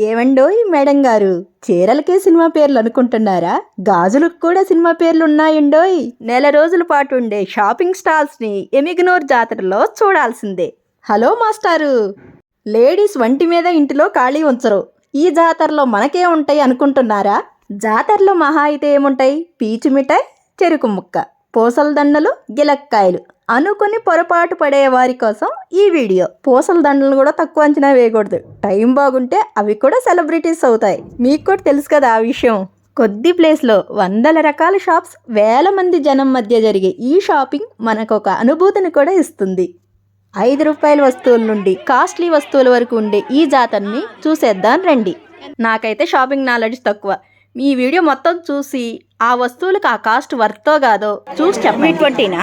ఏవండోయ్ madam గారు? చీరలకే cinema పేర్లు అనుకుంటున్నారా? గాజులకు కూడా సినిమా పేర్లు ఉన్నాయండోయ్. నెల రోజుల పాటు ఉండే షాపింగ్ స్టాల్స్ని ఎమిగ్నోర్ జాతరలో చూడాల్సిందే. హలో మాస్టారు. లేడీస్ వంటి మీద ఇంటిలో ఖాళీ ఉంచరు. ఈ జాతరలో మనకే ఉంటాయి అనుకుంటున్నారా? జాతరలో మహా అయితే ఏముంటాయి? పీచు మిఠాయి చెరుకు ముక్క పూసల దండలు గిలక్కాయలు. అనుకుని పొరపాటు పడే వారి కోసం ఈ వీడియో. పూసల దండలు కూడా తక్కువ అంచనా వేయకూడదు. టైం బాగుంటే అవి కూడా సెలబ్రిటీస్ అవుతాయి. మీకు కూడా తెలుసు కదా ఆ విషయం. కొద్ది ప్లేస్లో వందల రకాల షాప్స్ వేల మంది జనం మధ్య జరిగే ఈ షాపింగ్ మనకు ఒక అనుభూతిని కూడా ఇస్తుంది. ఐదు రూపాయల వస్తువుల నుండి కాస్ట్లీ వస్తువుల వరకు ఉండే ఈ జాతరని చూసేద్దాం రండి. నాకైతే షాపింగ్ నాలెడ్జ్ తక్కువ. మీ వీడియో మొత్తం చూసి ఆ వస్తువులకు ఆ కాస్ట్ వర్తో కాదో చూసి చెప్పండి. ట్వంటీనా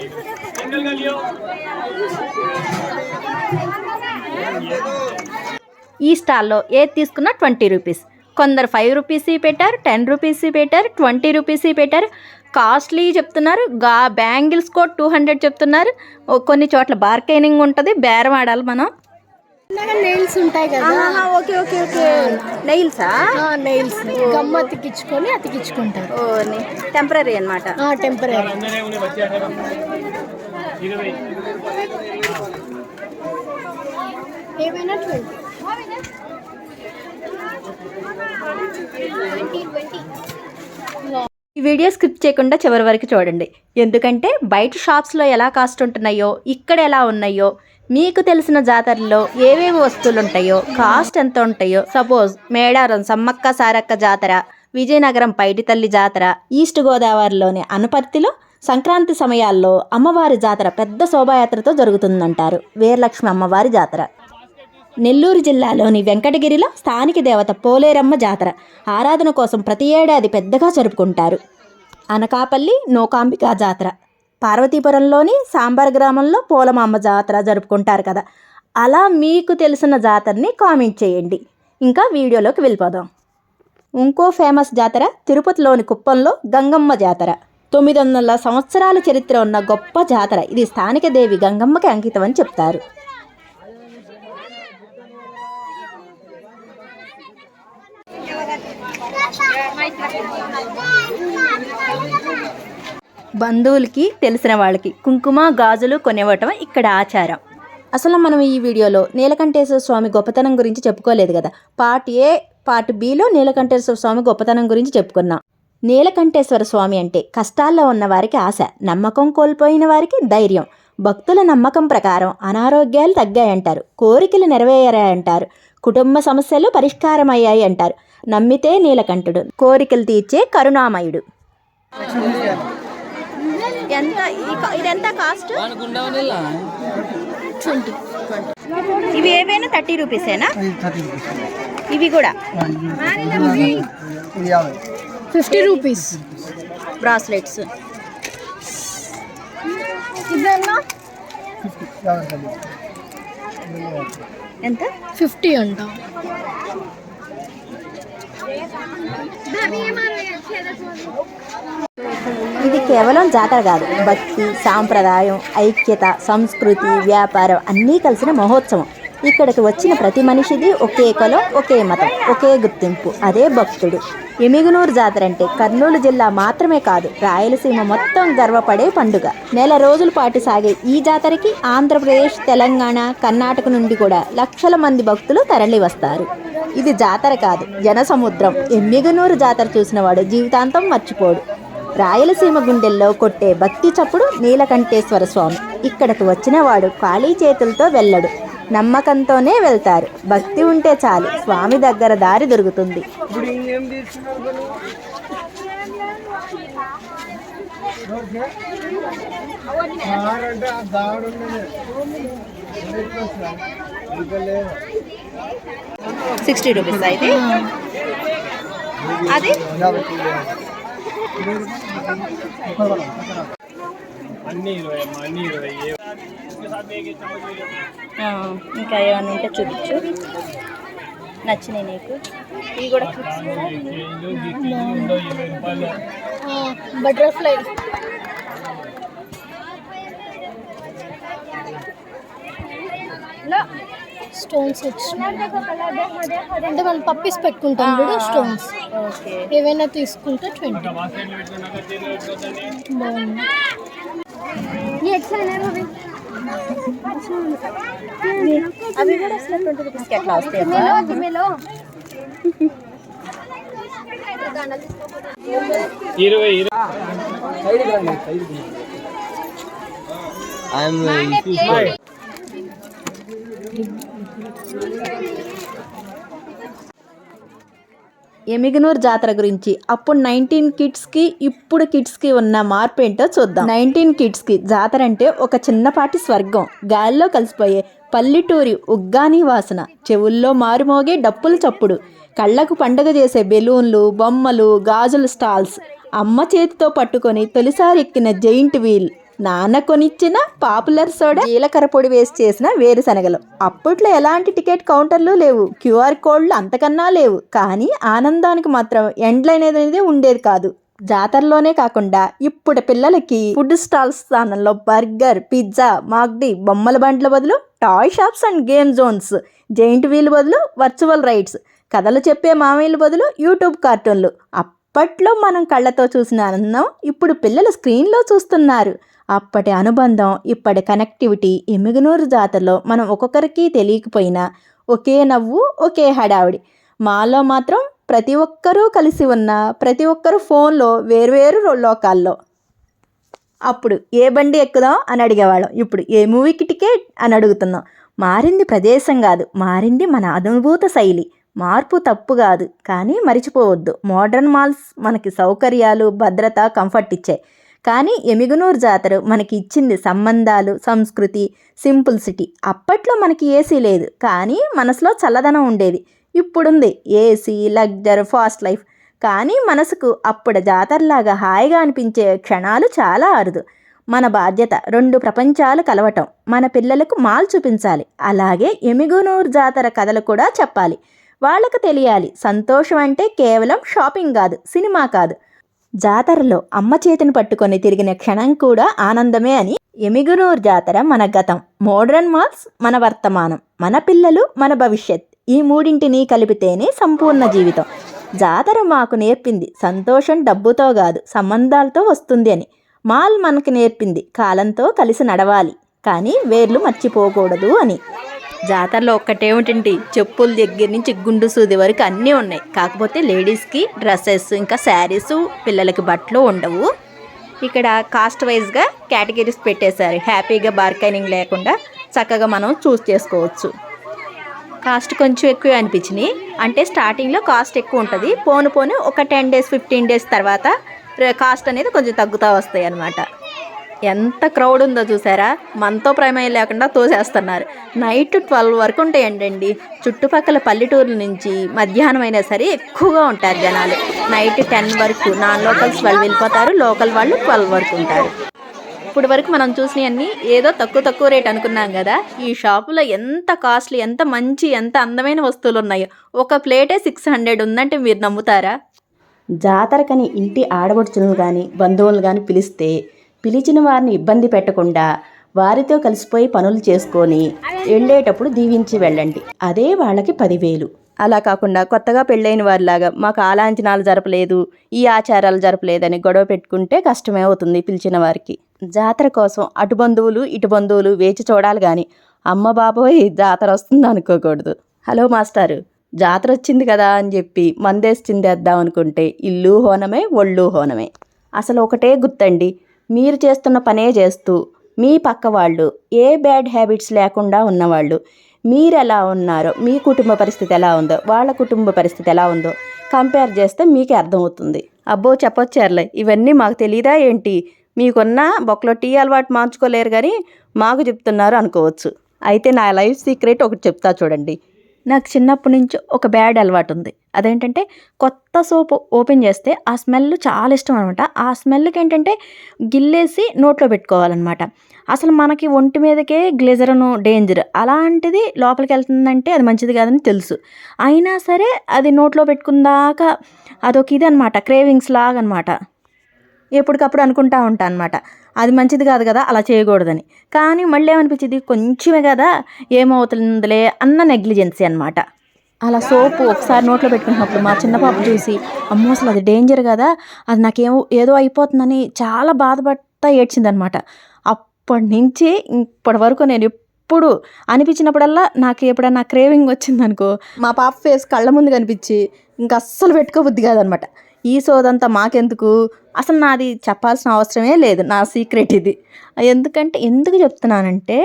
लियो सिंगल कर लियो ఈ స్టాల్లో ఏది తీసుకున్నా ట్వంటీ రూపీస్ కొందరు ఫైవ్ రూపీస్ పెట్టారు టెన్ రూపీస్ పెట్టారు ట్వంటీ రూపీస్ పెట్టారు కాస్ట్లీ చెప్తున్నారు గా బ్యాంగిల్స్ కూడా టూ హండ్రెడ్ చెప్తున్నారు ఓ కొన్ని చోట్ల బార్గెనింగ్ ఉంటుంది బేరం ఆడాలి మనం నెయిల్స్ ఉంటాయి కదా. Okay okay okay. Nails nails gum అతికించుకొని అతికించుకుంటారు. టెంపరీ అనమాట టెంపరీ ఈ వీడియో స్క్రిప్ట్ చేయకుండా చివరి వరకు చూడండి. ఎందుకంటే బయట షాప్స్లో ఎలా కాస్ట్ ఉంటున్నాయో ఇక్కడ ఎలా ఉన్నాయో మీకు తెలిసిన జాతరలో ఏవేవి వస్తువులు ఉంటాయో కాస్ట్ ఎంత ఉంటాయో సపోజ్ మేడారం సమ్మక్క సారక్క జాతర విజయనగరం పైడితల్లి జాతర ఈస్ట్ గోదావరిలోని అనపర్తిలో సంక్రాంతి సమయాల్లో అమ్మవారి జాతర పెద్ద శోభాయాత్రతో జరుగుతుందంటారు వీరలక్ష్మి అమ్మవారి జాతర. నెల్లూరు జిల్లాలోని వెంకటగిరిలో స్థానిక దేవత పోలేరమ్మ జాతర ఆరాధన కోసం ప్రతి ఏడాది పెద్దగా జరుపుకుంటారు. అనకాపల్లి నోకాంబికా జాతర. పార్వతీపురంలోని సాంబార్ గ్రామంలో పూలమామ జాతర జరుపుకుంటారు కదా. అలా మీకు తెలిసిన జాతరని కామెంట్ చేయండి. ఇంకా వీడియోలోకి వెళ్ళిపోదాం. ఇంకో ఫేమస్ జాతర తిరుపతిలోని కుప్పంలో గంగమ్మ జాతర. తొమ్మిది వందల సంవత్సరాల చరిత్ర ఉన్న గొప్ప జాతర. ఇది స్థానిక దేవి గంగమ్మకి అంకితం అని చెప్తారు. బంధువులకి తెలిసిన వాళ్ళకి కుంకుమ గాజులు కొనివ్వటం ఇక్కడ ఆచారం. అసలు మనం ఈ వీడియోలో నీలకంఠేశ్వర స్వామి గొప్పతనం గురించి చెప్పుకోలేదు కదా. పార్ట్ ఏ పార్ట్ బిలో నీలకంఠేశ్వర స్వామి గొప్పతనం గురించి చెప్పుకున్నాం. నీలకంఠేశ్వర స్వామి అంటే కష్టాల్లో ఉన్న వారికి ఆశ నమ్మకం కోల్పోయిన వారికి ధైర్యం. భక్తుల నమ్మకం ప్రకారం అనారోగ్యాలు తగ్గాయంటారు కోరికలు నెరవేరాయంటారు కుటుంబ సమస్యలు పరిష్కారమయ్యాయి అంటారు. నమ్మితే నీలకంఠుడు కోరికలు తీర్చే కరుణామయుడు. ఎంత ఇదెంత కాస్ట్ ట్వంటీ. ఇవి ఏవైనా థర్టీ రూపీసేనా ఇవి కూడా? Fifty rupees. బ్రాస్లెట్స్ ఎంత? ఫిఫ్టీ అంట. ఇది కేవలం జాతర కాదు. భక్తి సాంప్రదాయం ఐక్యత సంస్కృతి వ్యాపారం అన్నీ కలిసిన మహోత్సవం. ఇక్కడికి వచ్చిన ప్రతి మనిషిది ఒకే కులం ఒకే మతం ఒకే గుర్తింపు. అదే భక్తుడు. ఎమిగునూరు జాతర అంటే కర్నూలు జిల్లా మాత్రమే కాదు రాయలసీమ మొత్తం గర్వపడే పండుగ. నెల రోజుల పాటు సాగే ఈ జాతరకి ఆంధ్రప్రదేశ్ తెలంగాణ కర్ణాటక నుండి కూడా లక్షల మంది భక్తులు తరలివస్తారు ఇది జాతర కాదు జనసముద్రం. ఎమ్మిగనూరు జాతర చూసినవాడు జీవితాంతం మర్చిపోడు. రాయలసీమ గుండెల్లో కొట్టే భక్తి చప్పుడు నీలకంఠేశ్వర స్వామి. ఇక్కడకు వచ్చిన వాడు ఖాళీ చేతులతో వెళ్ళడు. నమ్మకంతోనే వెళ్తారు. భక్తి ఉంటే చాలు. స్వామి దగ్గర దారి దొరుకుతుంది. అంటే ఆ దాడు సిక్స్టీ రూపీస్ అయితే. అది? ఇంకా ఏమైనా ఉంటే చూపించు. నచ్చినాయి నీకు. ఇవి కూడా chips కూడా. స్టోన్స్ వచ్చినాయి. అంటే మనం పప్పీస్ పెట్టుకుంటాం కూడా స్టోన్స్ ఓకే. ఏవైనా తీసుకుంటే ట్వంటీ బాగుంది. అవి? కూడా అసలు ట్వంటీ రూపీస్కి ఎట్లా వస్తాయి ఇరవై ఇరవై. ఎమిగనూర్ జాతర గురించి. అప్పుడు నైన్టీన్ కిడ్స్కి ఇప్పుడు కిడ్స్కి ఉన్న మార్పు ఏంటో చూద్దాం. నైన్టీన్ కిడ్స్కి జాతర అంటే ఒక చిన్నపాటి స్వర్గం. గాలిలో కలిసిపోయే పల్లెటూరి ఉగ్గాని వాసన. చెవుల్లో మారుమోగే డప్పుల చప్పుడు. కళ్ళకు పండగ చేసే బెలూన్లు బొమ్మలు గాజుల స్టాల్స్. అమ్మ చేతితో పట్టుకొని తొలిసారి ఎక్కిన జైంట్ వీల్. నాన్న కొనిచ్చిన పాపులర్ సోడా జీలకర్ర పొడి వేసి చేసిన వేరుశనగలు. అప్పట్లో ఎలాంటి టికెట్ కౌంటర్లు లేవు. క్యూఆర్ కోడ్లు అంతకన్నా లేవు. కానీ ఆనందానికి మాత్రం ఎండ్ లైన్ అనేది ఉండేది కాదు. జాతరలోనే కాకుండా ఇప్పుడు పిల్లలకి ఫుడ్ స్టాల్స్ స్థానంలో బర్గర్ పిజ్జా మాగ్డి బొమ్మల బండ్ల బదులు toy shops and game zones giant wheel బదులు వర్చువల్ రైడ్స్ కథలు చెప్పే మామయ్యల బదులు యూట్యూబ్ కార్టూన్లు. అప్పట్లో మనం కళ్ళతో చూసిన ఆనందం ఇప్పుడు పిల్లలు స్క్రీన్లో చూస్తున్నారు. అప్పటి అనుబంధం ఇప్పటి కనెక్టివిటీ ఎమ్మిగనూరు జాతరలో మనం ఒక్కొక్కరికి తెలియకపోయినా ఒకే నవ్వు ఒకే హడావిడి. మాలో మాత్రం ప్రతి ఒక్కరూ కలిసి ఉన్న ప్రతి ఒక్కరు ఫోన్లో వేర్వేరు లోకాల్లో. అప్పుడు ఏ బండి ఎక్కుదాం అని అడిగేవాళ్ళం. ఇప్పుడు ఏ మూవీకి టికెట్ అని అడుగుతున్నాం. మారింది ప్రదేశం కాదు మారింది మన అనుభూత శైలి. మార్పు తప్పు కాదు కానీ మరిచిపోవద్దు. మోడర్న్ మాల్స్ మనకి సౌకర్యాలు భద్రత కంఫర్ట్ ఇచ్చాయి. కానీ ఎమిగనూరు జాతర మనకి ఇచ్చింది సంబంధాలు సంస్కృతి సింపుల్ సిటీ అప్పట్లో మనకి ఏసీ లేదు. కానీ మనసులో చల్లదనం ఉండేది. ఇప్పుడుంది ఏసీ లగ్జర్ ఫాస్ట్ లైఫ్. కానీ మనసుకు అప్పుడు జాతరలాగా హాయిగా అనిపించే క్షణాలు చాలా అరుదు. మన బాధ్యత రెండు ప్రపంచాలు కలవటం. మన పిల్లలకు మాల్ చూపించాలి. అలాగే ఎమిగునూరు జాతర కథలు కూడా చెప్పాలి. వాళ్ళకు తెలియాలి. సంతోషం అంటే కేవలం షాపింగ్ కాదు సినిమా కాదు. జాతరలో అమ్మ చేతిని పట్టుకొని తిరిగిన క్షణం కూడా ఆనందమే అని ఎమిగునూరు జాతర మన గతం. మోడ్రన్ మాల్స్ మన వర్తమానం. మన పిల్లలు మన భవిష్యత్. ఈ మూడింటిని కలిపితేనే సంపూర్ణ జీవితం. జాతర మాకు నేర్పింది సంతోషం డబ్బుతో కాదు సంబంధాలతో వస్తుంది అని. మాల్ మనకు నేర్పింది కాలంతో కలిసి నడవాలి. కానీ వేర్లు మర్చిపోకూడదు అని. జాతరలో ఒక్కటేమిటండి? చెప్పుల దగ్గర నుంచి గుండు సూది వరకు అన్నీ ఉన్నాయి. కాకపోతే లేడీస్కి డ్రెస్సెస్ ఇంకా శారీస్ పిల్లలకి బట్టలు ఉండవు. ఇక్కడ కాస్ట్ వైజ్గా కేటగిరీస్ పెట్టేశారు. హ్యాపీగా బార్గైనింగ్ లేకుండా చక్కగా మనం చూస్ చేసుకోవచ్చు. కాస్ట్ కొంచెం ఎక్కువ అనిపించినాయి. అంటే స్టార్టింగ్లో కాస్ట్ ఎక్కువ ఉంటుంది. పోను పోను ఒక టెన్ డేస్ ఫిఫ్టీన్ డేస్ తర్వాత కాస్ట్ అనేది కొంచెం తగ్గుతూ వస్తాయి అన్నమాట. ఎంత క్రౌడ్ ఉందో చూసారా? మనతో ప్రమేయం లేకుండా తోసేస్తున్నారు. నైట్ ట్వెల్వ్ వరకు ఉంటాయండి చుట్టుపక్కల పల్లెటూరు నుంచి మధ్యాహ్నం అయినా సరే ఎక్కువగా ఉంటారు జనాలు. నైట్ టెన్ వరకు నాన్ లోకల్స్ వాళ్ళు వెళ్ళిపోతారు. లోకల్ వాళ్ళు ట్వెల్వ్ వరకు ఉంటారు. ఇప్పుడు వరకు మనం చూసినవన్నీ ఏదో తక్కువ తక్కువ రేట్ అనుకున్నాం కదా. ఈ షాపులో ఎంత కాస్ట్లీ ఎంత మంచి ఎంత అందమైన వస్తువులు ఉన్నాయో. ఒక ప్లేటే సిక్స్ హండ్రెడ్ ఉందంటే మీరు నమ్ముతారా? జాతరకని ఇంటి ఆడబడుచులను కానీ బంధువులు కానీ పిలిస్తే పిలిచిన వారిని ఇబ్బంది పెట్టకుండా వారితో కలిసిపోయి పనులు చేసుకొని వెళ్ళేటప్పుడు దీవించి వెళ్ళండి. అదే వాళ్ళకి పదివేలు. అలా కాకుండా కొత్తగా పెళ్ళైన వారిలాగా మాకు ఆలాంచనాలు జరపలేదు ఈ ఆచారాలు జరపలేదని గొడవ పెట్టుకుంటే కష్టమే అవుతుంది పిలిచిన వారికి. జాతర కోసం అటు బంధువులు ఇటు బంధువులు వేచి చూడాలి కానీ అమ్మ బాబోయ్ జాతర వస్తుంది అనుకోకూడదు. హలో మాస్టారు జాతర వచ్చింది కదా అని చెప్పి మందేసి చిందేద్దాం అనుకుంటే ఇల్లు హోనమే ఒళ్ళు హోనమే. అసలు ఒకటే గుర్తండి మీరు చేస్తున్న పనే చేస్తూ మీ పక్క వాళ్ళు ఏ బ్యాడ్ హ్యాబిట్స్ లేకుండా ఉన్నవాళ్ళు మీరు ఎలా ఉన్నారో మీ కుటుంబ పరిస్థితి ఎలా ఉందో వాళ్ళ కుటుంబ పరిస్థితి ఎలా ఉందో కంపేర్ చేస్తే మీకే అర్థమవుతుంది. అబ్బో చెప్పొచ్చారులే. ఇవన్నీ మాకు తెలియదా ఏంటి? మీకున్న బొక్కలో టీ అలవాటు మార్చుకోలేరు కానీ మాకు చెప్తున్నారు అనుకోవచ్చు. అయితే నా లైఫ్ సీక్రెట్ ఒకటి చెప్తా చూడండి. నాకు చిన్నప్పటి నుంచి ఒక బ్యాడ్ అలవాటు ఉంది. అదేంటంటే కొత్త సోప్ ఓపెన్ చేస్తే ఆ స్మెల్ చాలా ఇష్టం అనమాట ఆ స్మెల్కి ఏంటంటే గిల్లేసి నోట్లో పెట్టుకోవాలన్నమాట. అసలు మనకి ఒంటి మీదకే గ్లిజరను డేంజర్ అలాంటిది లోపలికి వెళ్తుందంటే అది మంచిది కాదని తెలుసు. అయినా సరే అది నోట్లో పెట్టుకుందాక అదొక ఇది అనమాట క్రేవింగ్స్ లాగా అనమాట ఎప్పటికప్పుడు అనుకుంటా ఉంటాను అనమాట అది మంచిది కాదు కదా అలా చేయకూడదని. కానీ మళ్ళీ ఏమనిపించింది? కొంచెమే కదా ఏమవుతుందిలే అన్న నెగ్లిజెన్సీ అనమాట అలా సోపు ఒకసారి నోట్లో పెట్టుకున్నప్పుడు మా చిన్న పాప చూసి అమ్మో అసలు అది డేంజర్ కదా అది నాకేమో ఏదో అయిపోతుందని చాలా బాధపడతా ఏడ్చిందనమాట అప్పటి నుంచి ఇప్పటి వరకు నేను ఎప్పుడు అనిపించినప్పుడల్లా నాకు ఎప్పుడన్నా క్రేవింగ్ వచ్చిందనుకో మా పాప ఫేస్ కళ్ళ ముందు కనిపించి ఇంకా అస్సలు పెట్టుకోబుద్ది కాదనమాట ఈ సోదంతా మాకెందుకు? అసలు నాది చెప్పాల్సిన అవసరమే లేదు నా సీక్రెట్ ఇది. ఎందుకంటే ఎందుకు చెప్తున్నానంటే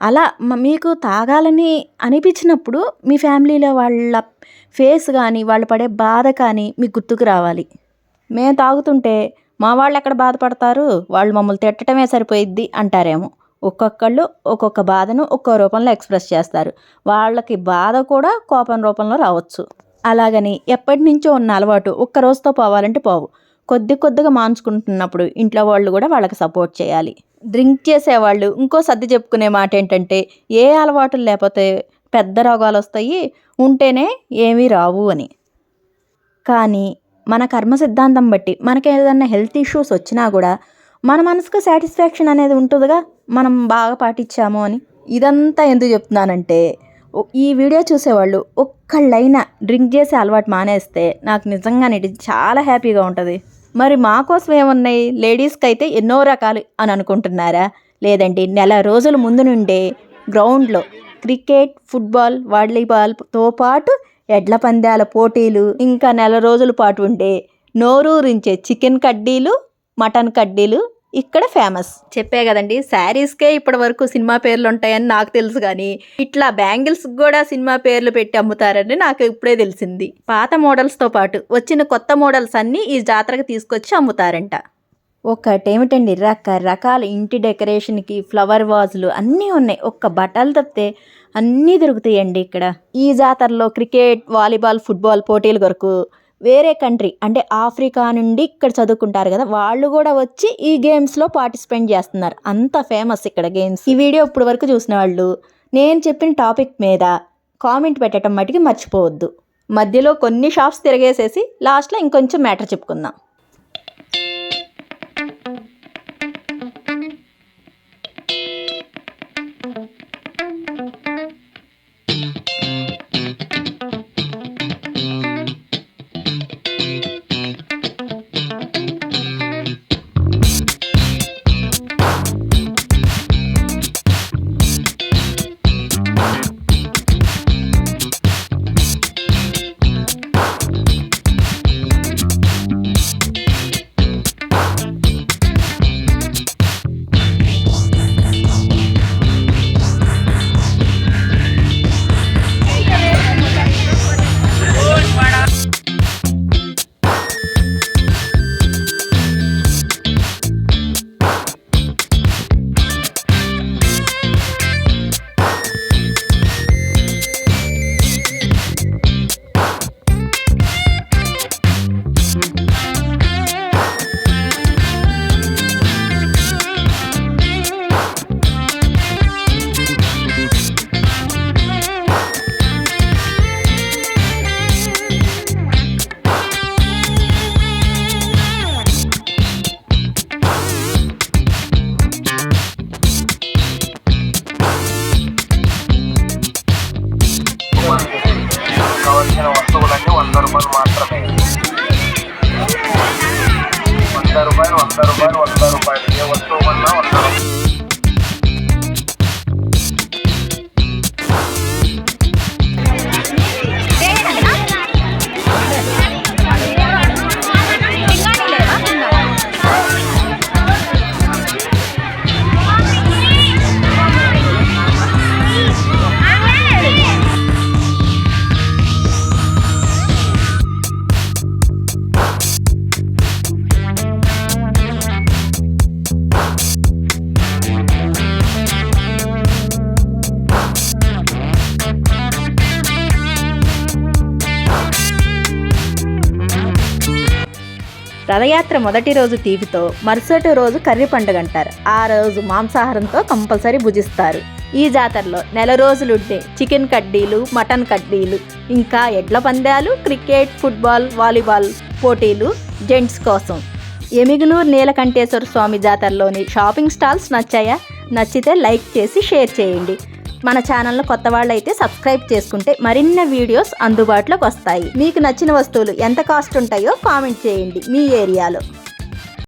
అలా మీకు తాగాలని అనిపించినప్పుడు మీ ఫ్యామిలీలో వాళ్ళ ఫేస్ కానీ వాళ్ళు పడే బాధ కానీ మీకు గుర్తుకు రావాలి. మేము తాగుతుంటే మా వాళ్ళు ఎక్కడ బాధపడతారు? వాళ్ళు మమ్మల్ని తిట్టడమే సరిపోయిద్ది అంటారేమో. ఒక్కొక్కళ్ళు ఒక్కొక్క బాధను ఒక్కో రూపంలో ఎక్స్ప్రెస్ చేస్తారు. వాళ్ళకి బాధ కూడా కోపం రూపంలో రావచ్చు. అలాగని ఎప్పటి నుంచో ఉన్న అలవాటు ఒక్క రోజుతో పోవాలంటే పోవు. కొద్ది కొద్దిగా మాంచుకుంటున్నప్పుడు ఇంట్లో వాళ్ళు కూడా వాళ్ళకి సపోర్ట్ చేయాలి. డ్రింక్ చేసేవాళ్ళు ఇంకో సర్ది చెప్పుకునే మాట ఏంటంటే ఏ అలవాటులు లేకపోతే పెద్ద రోగాలు వస్తాయి ఉంటేనే ఏమీ రావు అని. కానీ మన కర్మ సిద్ధాంతం బట్టి మనకి ఏదైనా హెల్త్ ఇష్యూస్ వచ్చినా కూడా మన మనసుకు సాటిస్ఫాక్షన్ అనేది ఉంటుందిగా మనం బాగా పాటించాము అని. ఇదంతా ఎందుకు చెప్తున్నానంటే ఈ వీడియో చూసేవాళ్ళు ఒక్కళ్ళైనా డ్రింక్ చేసే అలవాటు మానేస్తే నాకు నిజంగా ఇది చాలా హ్యాపీగా ఉంటుంది. మరి మా కోసం ఏమున్నాయి? లేడీస్కి అయితే ఎన్నో రకాలు అని అనుకుంటున్నారా? లేదండి నెల రోజుల ముందు నుండే గ్రౌండ్లో క్రికెట్ ఫుట్బాల్ వాలీబాల్తో పాటు ఎడ్ల పందాల పోటీలు ఇంకా నెల రోజుల పాటు ఉండే నోరూరించే చికెన్ కడ్డీలు మటన్ కడ్డీలు ఇక్కడ ఫేమస్ చెప్పే కదండి శారీస్కే ఇప్పటి వరకు సినిమా పేర్లు ఉంటాయని నాకు తెలుసు కానీ ఇట్లా బ్యాంగిల్స్ కూడా సినిమా పేర్లు పెట్టి అమ్ముతారని నాకు ఇప్పుడే తెలిసింది. పాత మోడల్స్తో పాటు వచ్చిన కొత్త మోడల్స్ అన్నీ ఈ జాతరకు తీసుకొచ్చి అమ్ముతారంట. ఒకటేమిటండి రకరకాల ఇంటి డెకరేషన్కి ఫ్లవర్ వాజులు అన్నీ ఉన్నాయి. ఒక్క బట్టలు తప్పితే అన్నీ దొరుకుతాయండి ఇక్కడ. ఈ జాతరలో క్రికెట్ వాలీబాల్ ఫుట్బాల్ పోటీల కొరకు వేరే కంట్రీ అంటే ఆఫ్రికా నుండి ఇక్కడ చదువుకుంటారు కదా వాళ్ళు కూడా వచ్చి ఈ గేమ్స్లో పార్టిసిపేట్ చేస్తున్నారు. అంత ఫేమస్ ఇక్కడ గేమ్స్. ఈ వీడియో ఇప్పుడు వరకు చూసిన వాళ్ళు నేను చెప్పిన టాపిక్ మీద కామెంట్ పెట్టడం మటుకి మర్చిపోవద్దు. మధ్యలో కొన్ని షాప్స్ తిరగేసేసి లాస్ట్లో ఇంకొంచెం మ్యాటర్ చెప్పుకుందాం. రథయాత్ర మొదటి రోజు తీపితో మరుసటి రోజు కర్రీ పండుగ అంటారు ఆ రోజు మాంసాహారంతో కంపల్సరీ భుజిస్తారు. ఈ జాతరలో నెల రోజులు ఉంటే చికెన్ కడ్డీలు మటన్ కడ్డీలు ఇంకా ఎడ్ల పందాలు క్రికెట్ ఫుట్బాల్ వాలీబాల్ పోటీలు జెంట్స్ కోసం. ఎమిగులూరు నీలకంఠేశ్వర స్వామి జాతరలోని షాపింగ్ స్టాల్స్ నచ్చాయా? నచ్చితే లైక్ చేసి షేర్ చేయండి. మన ఛానల్ను కొత్త వాళ్ళైతే సబ్స్క్రైబ్ చేసుకుంటే మరిన్ని వీడియోస్ అందుబాటులోకి వస్తాయి. మీకు నచ్చిన వస్తువులు ఎంత కాస్ట్ ఉంటాయో కామెంట్ చేయండి మీ ఏరియాలో.